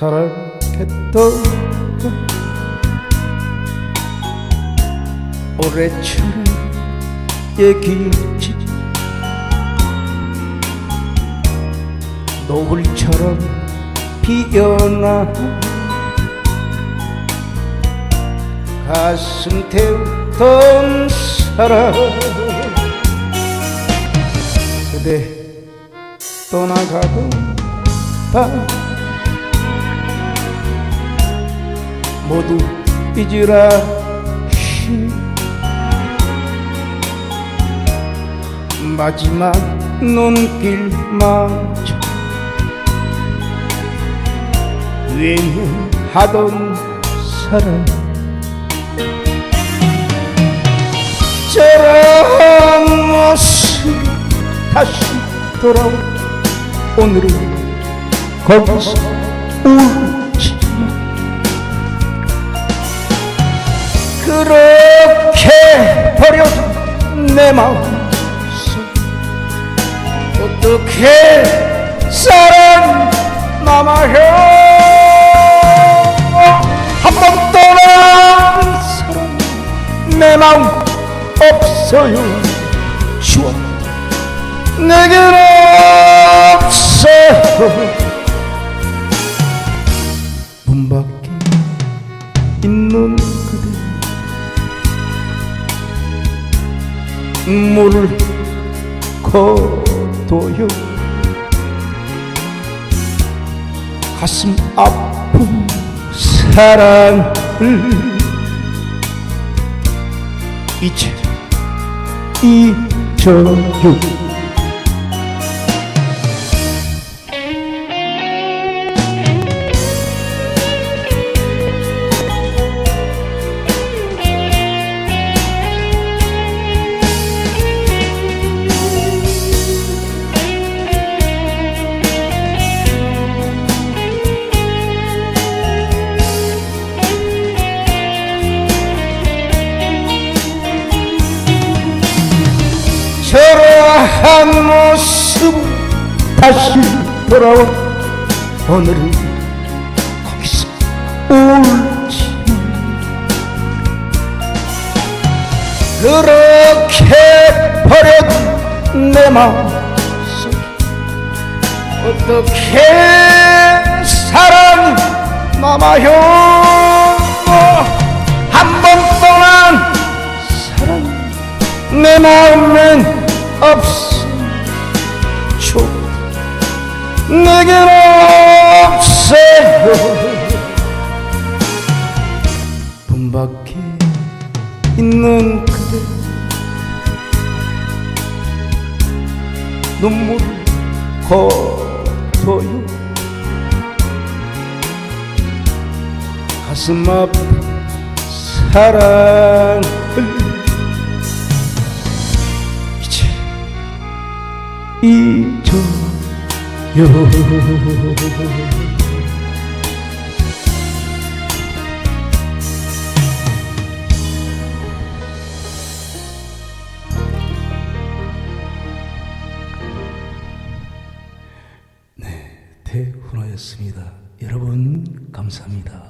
생각했던 올해처럼 얘기지. 노을처럼 피어나 가슴 태우던 사랑. 그대 떠나가고 봐 모두 잊으라. 시 마지막 눈길마저 유행하던 사랑 저런 모습 다시 돌아오 오늘은 거기서 그렇게 버려둔 내 마음속 어떻게 사랑 남아요? 한번 떠난 사랑 내 마음 없어요. 추억 없 물을 거둬요. 가슴 아픈 사랑을 이제 잊어요 다시 돌아와. 오늘은 거기서 울지. 그렇게 버려둔 내 마음속 어떻게 사랑이 남아요? 한번 떠난 사랑이 내 마음엔 없어 내겐 없어요. 문 밖에 있는 그대. 눈물 거둬요. 가슴 아픈 사랑을 이제 잊어 요 네, 대훈호였습니다. 여러분 감사합니다.